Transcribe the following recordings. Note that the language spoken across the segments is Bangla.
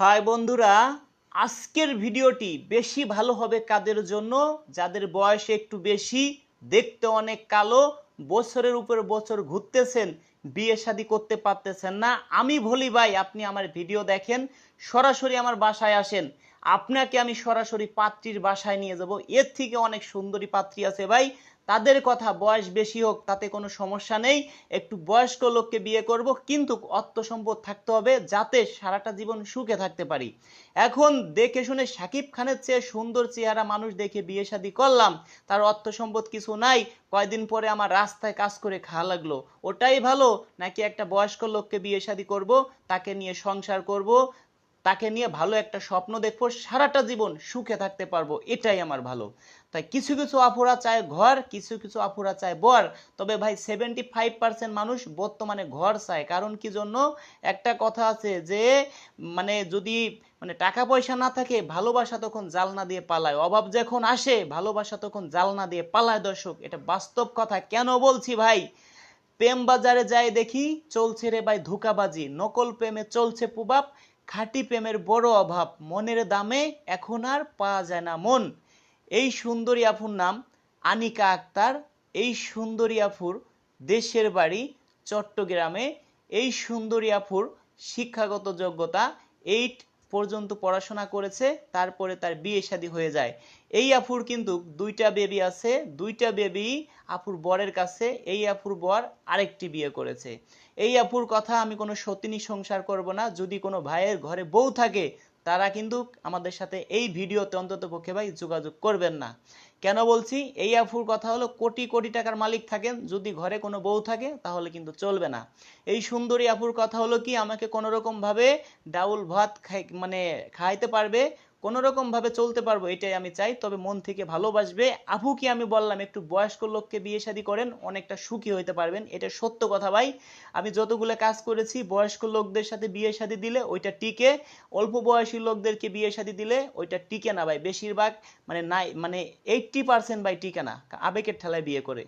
হাই বন্ধুরা, আজকের ভিডিওটি বেশি ভালো হবে কাদের জন্য? যাদের বয়স একটু বেশি, দেখতে অনেক কালো, বছরের উপর বছর ঘুরতেছেন, বিয়ে শাদী করতে পারতেছেন না। আমি বলি ভাই, আপনি আমার ভিডিও দেখেন, সরাসরি আমার বাসায় আসেন। আপনাকে আমি সরাসরি পাত্রীর বাসায় নিয়ে যাব। এর থেকে অনেক সুন্দরী পাত্রী আছে ভাই। তাদের কথা বয়স বেশি হোক, তাতে কোনো সমস্যা নেই। একটু বয়স্ক লোককে বিয়ে করব, কিন্তু অর্থ সম্পদ থাকতে হবে যাতে সারাটা জীবন সুখে থাকতে পারি। এখন দেখে শুনে সাকিব খানের চেয়ে সুন্দর চেহারা মানুষ দেখে বিয়ে শাদী করলাম, তার অর্থ সম্পদ কিছু নাই, কয়দিন পরে আমার রাস্তায় কাজ করে খাওয়া লাগল। ওটাই ভালো, নাকি একটা বয়স্ক লোককে বিয়ে শাদী করব, তাকে নিয়ে সংসার করব তাকে নিয়ে ভালো একটা স্বপ্ন দেখব, সারাটা জীবন সুখে থাকতে পারব, এটাই আমার ভালো। তাই কিছু কিছু আপুরা চায় ঘর, কিছু কিছু আপুরা চায় বর, তবে ভাই সেভেন্টি ফাইভ পার্সেন্ট মানুষ বর্তমানে ঘর চায়। কারণ কি জন্য? একটা কথা আছে যে মানে যদি মানে টাকা পয়সা না থাকে, ভালোবাসা তখন জালনা দিয়ে পালায়। অভাব যখন আসে, ভালোবাসা তখন জালনা দিয়ে পালায় দর্শক। এটা বাস্তব কথা। কেন বলছি ভাই? প্রেম বাজারে যাই দেখি, চলছে রে ভাই ধোকাবাজি। নকল প্রেমে চলছে পুবাব। খাঁটি প্রেমের বড় অভাব। মনের দামে এখন আর পাওয়া যায় না মন। এই সুন্দরী আফুর নাম আনিকা আক্তার। এই সুন্দরী আফুর দেশের বাড়ি চট্টগ্রামে। এই সুন্দরী আফুর শিক্ষাগত যোগ্যতা এইট পর্যন্ত পড়াশোনা করেছে, তারপরে তার বিয়ে শাদী হয়ে যায়। এই আফুর কিন্তু দুইটা বেবি আছে, দুইটা বেবি আফুর বরের কাছে, এই আফুর বর আরেকটি বিয়ে করেছে। এই আফুর কথা আমি কোনো সতিনী সংসার করব না, যদি কোনো ভাইয়ের ঘরে বউ থাকে, তারা কিন্তু আমাদের সাথে এই ভিডিওতে অন্তত পক্ষে ভাই যোগাযোগ করবেন না। কেন বলছি? এই আফুর কথা হলো কোটি কোটি টাকার মালিক থাকেন, যদি ঘরে কোনো বউ থাকে তাহলে কিন্তু চলবে না। এই সুন্দরী আফুর কথা হলো কি, আমাকে কোনো রকম ভাবে ডাউল ভাত খাই মানে খাইতে পারবে কোনো রকম ভাবে চলতে পারব, এটাই আমি চাই। তবে মন থেকে ভালোবাসবে। আপু কি আমি বললাম, একটু বয়স্ক লোককে বিয়ে শাদী করেন, অনেকটা সুখী হইতে পারবেন। এটা সত্য কথা ভাই। আমি যতগুলো কাজ করেছি, বয়স্ক লোকদের সাথে বিয়ে শাদী দিলে ওইটা টিকে। অল্প বয়সী লোকদেরকে বিয়ে শাদী দিলে ওইটা টিকে না ভাই। বেশিরভাগ মানে নাই মানে এইটটি পার্সেন্ট ভাই টিকে না। আবেগের ঠেলায় বিয়ে করে।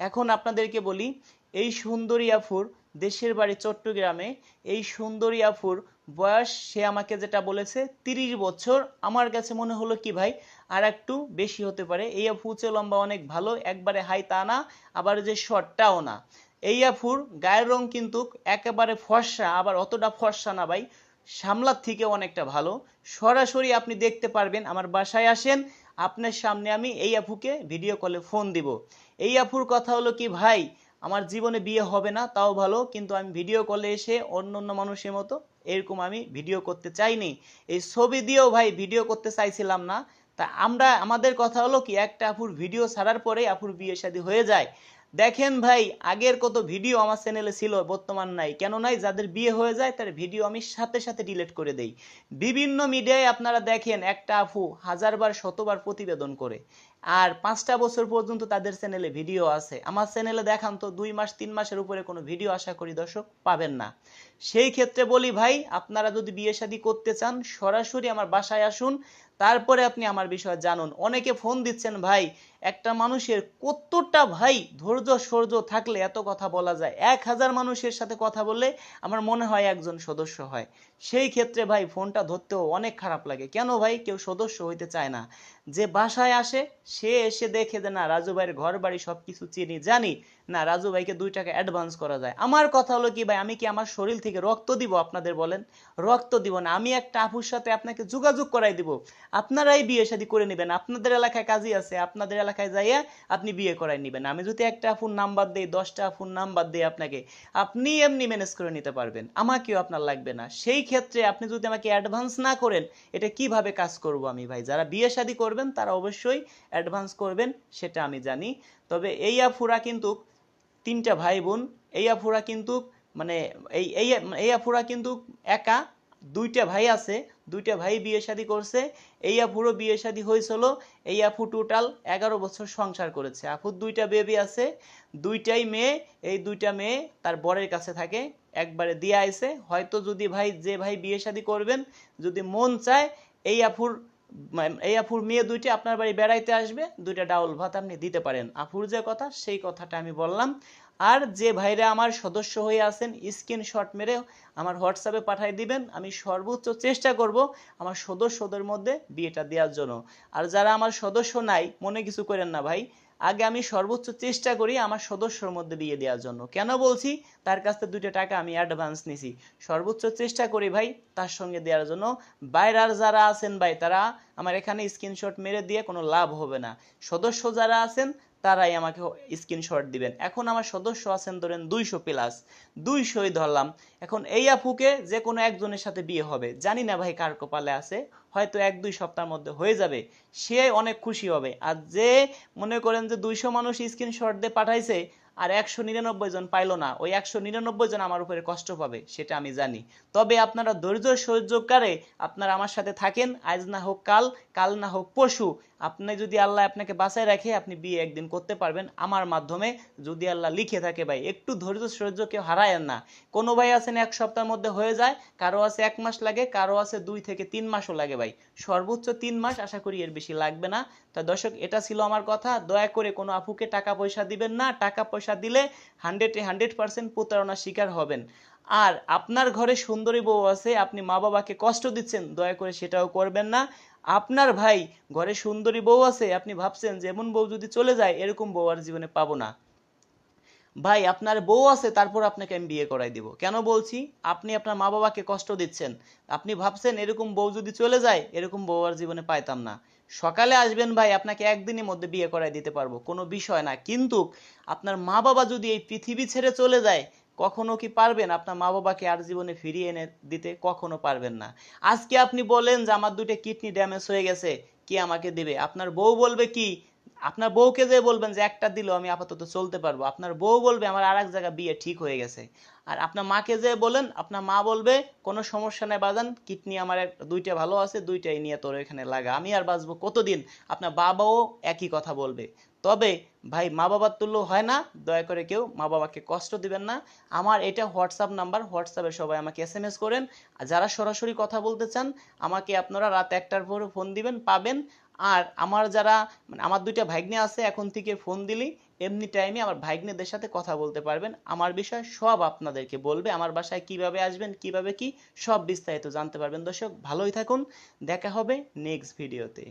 এখন আপনাদেরকে বলি, এই সুন্দরী আফুর দেশের বাড়ি চট্টগ্রামে, এই সুন্দরী আফুর বয়স, সে আমাকে যেটা বলেছে, তিরিশ বছর। আমার কাছে মনে হলো কি ভাই, আর একটু বেশি হতে পারে। এই আফু হচ্ছে লম্বা অনেক ভালো, একবারে হাই তা না, আবার যে শর্টটাও না। এই আফুর গায়ের রং কিন্তু একেবারে ফর্সা, আবার অতটা ফর্সা না ভাই, সামলার থেকে অনেকটা ভালো। সরাসরি আপনি দেখতে পারবেন, আমার বাসায় আসেন, আপনার সামনে আমি এই আফুকে ভিডিও কলে ফোন দিব। এই আফুর কথা হলো কি ভাই, আমার জীবনে বিয়ে হবে না, তাও ভালো, কিন্তু আমি ভিডিও কলে এসে অন্য অন্য মানুষের মতো এরকম আমি ভিডিও করতে চাইনি। এই ছবি দিয়েও ভাই ভিডিও করতে চাইছিলাম না। তা আমরা, আমাদের কথা হলো কি, একটা আপুর ভিডিও ছাড়ার পরে আপুর বিয়ে শাদী হয়ে যায়। দেখেন ভাই, আগের কত ভিডিও আমার চ্যানেলে ছিল, বর্তমান নাই। কেন নাই? যাদের বিয়ে হয়ে যায় তার ভিডিও আমি সাথে সাথে ডিলিট করে দেই। বিভিন্ন মিডিয়ায় আপনারা দেখেন, একটা আপু হাজারবার, শতবার প্রতিবেদন করে। আর পাঁচটা বছর পর্যন্ত তাদের চ্যানেলে ভিডিও আছে। আমার চ্যানেলে দেখান তো, দুই মাস, তিন মাসের উপরে কোনো ভিডিও আশা করি দর্শক পাবেন না। সেই ক্ষেত্রে বলি ভাই, আপনারা যদি বিয়ে শাদী করতে চান, সরাসরি আমার বাসায় আসুন। তারপরে আপনি আমার বিষয়ে জানুন। অনেকে ফোন দিচ্ছেন, ভাই, একটা মানুষের কতটা, ভাই, ধৈর্য, সৌর্য থাকলে এত কথা বলা যায়? এক হাজার মানুষের সাথে কথা বললে আমার মনে হয় একজন সদস্য হয়। সেই ক্ষেত্রে, ভাই, ফোনটা ধরতেও অনেক খারাপ লাগে। কেন, ভাই, কেউ সদস্য হইতে চায় না। যে বাসায় আসে, সে এসে দেখে যে, না, রাজু ভাইয়ের ঘর বাড়ি সব কিছু চিনি, জানি। না, রাজু ভাইকে দুই টাকা অ্যাডভান্স করা যায়। আমার কথা হলো কি, ভাই, আমি কি আমার শরীর থেকে রক্ত দিব আপনাদের বলেন? রক্ত দিব না। আমি একটা আপুর সাথে আপনাকে যোগাযোগ করাই দিব। আপনারাই বিয়ে শাদী করে নেবেন, আপনাদের এলাকায় কাজই আছে, আপনাদের এলাকায় যাইয়া আপনি বিয়ে করাই নেবেন। আমি যদি একটা আপুর নাম্বার দেই, দশটা আপুর নাম্বার দেই আপনাকে, আপনি এমনি ম্যানেজ করে নিতে পারবেন। আমাকেও আপনার লাগবে না। সেই ক্ষেত্রে আপনি যদি আমাকে অ্যাডভান্স না করেন, এটা কীভাবে কাজ করব আমি ভাই? যারা বিয়ে শাদী করবেন, তারা অবশ্যই অ্যাডভান্স করবেন, সেটা আমি জানি। তবে এই আফুরা কিন্তু, তিনটা ভাই বোন, এই আফুরা কিন্তু মানে এই এই এই আফুরা কিন্তু একা দুইটা ভাই আছে, দুইটা ভাই বিয়ে শাদী করছে। এই আফুরও বিয়ে শাদী হয়েছিল। এই আফু টোটাল এগারো বছর সংসার করেছে। আফুর দুইটা বেবি আছে, দুইটাই মেয়ে, এই দুইটা মেয়ে তার বরের কাছে থাকে, একবারে দিয়ে আইছে। হয়তো যদি ভাই, যে ভাই বিয়ে শাদী করবেন, যদি মন চায়, এই আফুর এই আফুর মেয়ে দুইটা আপনার বাড়ি বেড়াইতে আসবে, দুইটা ডাউল ভাত আপনি দিতে পারেন। আফুর যে কথা, সেই কথাটা আমি বললাম। আর যে ভাইরা আমার সদস্য হয়ে আছেন স্ক্রিনশট মেরে আমার হোয়াটসঅ্যাপে পাঠিয়ে দিবেন। আমি সর্বোচ্চ চেষ্টা করব আমার সদস্যদের মধ্যে বিয়েটা দেওয়ার জন্য। আর যারা আমার সদস্য নাই, মনে কিছু করেন না ভাই। আগে আমি সর্বোচ্চ চেষ্টা করি আমার সদস্যর মধ্যে বিয়ে দেওয়ার জন্য। কেন বলছি? তার কাছ থেকে দুইটা টাকা আমি অ্যাডভান্স নিছি। সর্বোচ্চ চেষ্টা করি ভাই তার সঙ্গে দেওয়ার জন্য। বাইরার যারা আছেন ভাই, তারা আমার এখানে স্ক্রিনশট মেরে দিয়ে কোনো লাভ হবে না। সদস্য যারা আছেন তারাই আমাকে স্ক্রিনশট দিবেন। এখন আমার সদস্য আছেন ধরেন দুইশো প্লাস দুইশোই ধরলাম। এখন এই আপুকে যে কোনো একজনের সাথে বিয়ে হবে। জানি না ভাই কার কপালে আছে, হয়তো এক দুই সপ্তাহের মধ্যে হয়ে যাবে। সে অনেক খুশি হবে। আর যে মনে করেন যে দুইশো মানুষ স্ক্রিনশট দিয়ে পাঠাইছে আর একশো নিরানব্বই জন পাইলো না, ওই একশো নিরানব্বই জন আমার উপরে কষ্ট পাবে, সেটা আমি জানি। তবে আপনারা ধৈর্য সহ্যকারে আপনারা আমার সাথে থাকেন, আজ না হোক কাল কাল না হোক পশু আপনি যদি আল্লাহ আপনাকে বাঁচায় রাখে, আপনি বিয়ে একদিন করতে পারবেন আমার মাধ্যমে। যদি আল্লাহ লিখে থাকে ভাই, একটু ধৈর্য সহ্য কেউ হারায়েন না। কোনো ভাই আছেন এক সপ্তাহের মধ্যে হয়ে যায়, কারও আছে এক মাস লাগে, কারও আছে দুই থেকে তিন মাসও লাগে ভাই। সর্বোচ্চ তিন মাস আশা করি এর বেশি লাগবে না। তা দর্শক, এটা ছিল আমার কথা। দয়া করে কোনো আপুকে টাকা পয়সা দিবেন না। টাকা পয়সা দিলে হান্ড্রেডে হান্ড্রেড পার্সেন্ট প্রতারণার শিকার হবেন। আর আপনার ঘরে সুন্দরী বউ আছে, আপনি মা বাবাকে কষ্ট দিচ্ছেন, দয়া করে সেটাও করবেন না। আপনার ভাই ঘরে সুন্দরী বউ আছে, আপনি ভাবছেন যে এমন বউ যদি চলে যায়, এরকম বউ আর জীবনে পাবো না। ভাই, আপনার বউ আছে, তারপর আপনাকে আমি বিয়ে করাই দিব। কেন বলছি? আপনি আপনার মা বাবাকে কষ্ট দিচ্ছেন। আপনি ভাবছেন এরকম বউ যদি চলে যায়, এরকম বউ আর জীবনে পাইতাম না। সকালে আসবেন ভাই, আপনাকে একদিনের মধ্যে বিয়ে করাই দিতে পারব, কোনো বিষয় না। কিন্তু আপনার মা বাবা যদি এই পৃথিবী ছেড়ে চলে যায়, কখনো কি পারবেন আপনার মা বাবাকে আর জীবনে ফিরিয়ে এনে দিতে? কখনো পারবেন না। আজকে আপনি বলেন যে, আমার দুটো কিডনি ড্যামেজ হয়ে গেছে, কে আমাকে দিবে? আপনার বউ বলবে কি আপনার বউকে যে বলবেন যে একটা দিলেও আমি আপাতত চলতে পারব, আপনার বউ বলবে আমার আর এক জায়গায় বিয়ে ঠিক হয়ে গেছে। আর আপনার মাকে যে বলেন, আপনার মা বলবে, কোনো সমস্যা নেই বাজান, কিডনি আমার দুইটা ভালো আছে, দুইটাই নিয়ে তোর এখানে লাগা। আমি আর বাঁচবো কতদিন? আপনার বাবাও একই কথা বলবে। তবে ভাই, মা বাবার তুল্য হয় না, দয়া করে কেউ মা বাবাকে কষ্ট দিবেন না। আমার এটা হোয়াটসঅ্যাপ নাম্বার, হোয়াটসঅ্যাপে সবাই আমাকে এস এম এস করেন। আর যারা সরাসরি কথা বলতে চান, আমাকে আপনারা রাত একটার পরে ফোন দিবেন, পাবেন। আর আমার যারা মানে আমার দুইটা ভাগ্নে আছে, এখন থেকে ফোন দিলেই এমনি টাইমে আমার ভাগ্নেদের সাথে কথা বলতে পারবেন। আমার বিষয় সব আপনাদেরকে বলবে, আমার বাসায় কীভাবে আসবেন, কীভাবে কি, সব বিস্তারিত জানতে পারবেন। দর্শক, ভালোই থাকুন, দেখা হবে নেক্সট ভিডিওতে